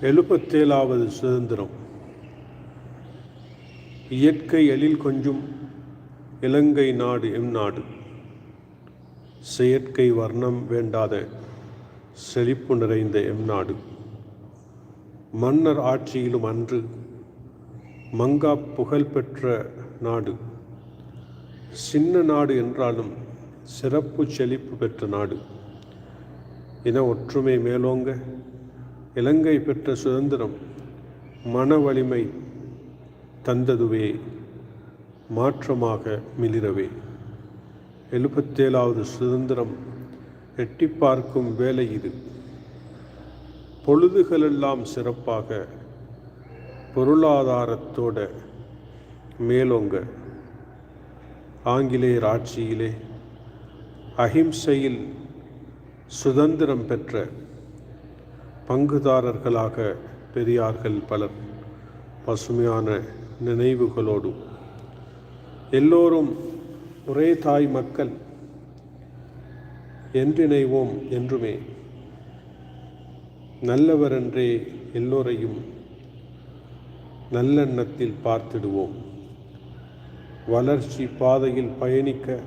எழுபத்தேழாவது சுதந்திரம். இயற்கை எழில் கொஞ்சும் இலங்கை நாடு எம் நாடு. செயற்கை வர்ணம் வேண்டாத செழிப்பு நிறைந்த எம் நாடு. மன்னர் ஆட்சியிலும் அன்று மங்கா புகழ்பெற்ற நாடு. சின்ன நாடு என்றாலும் சிறப்பு செழிப்பு பெற்ற நாடு. இன ஒற்றுமை மேலோங்க. இலங்கை பெற்ற சுதந்திரம் மன வலிமை தந்ததுவே மாற்றமாக மிளிரவே. எழுபத்தேழாவது சுதந்திரம் எட்டி பார்க்கும் வேலை இது. பொழுதுகளெல்லாம் சிறப்பாக பொருளாதாரத்தோட மேலோங்க. ஆங்கிலேயர் ஆட்சியிலே அஹிம்சையில் சுதந்திரம் பெற்ற பங்குதாரர்களாக பெரியார்கள் பலர் பசுமையான நினைவுகளோடு. எல்லோரும் ஒரே தாய் மக்கள் என்றிணைவோம் என்றுமே. நல்லவரென்றே எல்லோரையும் நல்லெண்ணத்தில் பார்த்திடுவோம். வளர்ச்சி பாதையில் பயணிக்க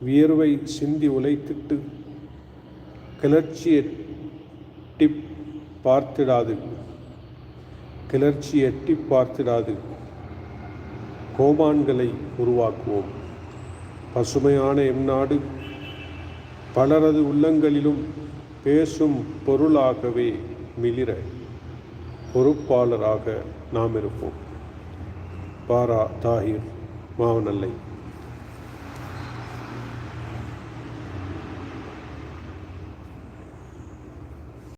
வியர்வை சிந்தி உழைத்திட்டு கிளர்ச்சியை டிப் பார்த்திடாது. கிளர்ச்சி எட்டி பார்த்திடாது. கோமான்களை உருவாக்குவோம். பசுமையான எம் நாடு பலரது உள்ளங்களிலும் பேசும் பொருளாகவே மிளிர பொறுப்பாளராக நாம் இருப்போம். பாரா தாகிர் மாவனல்லை.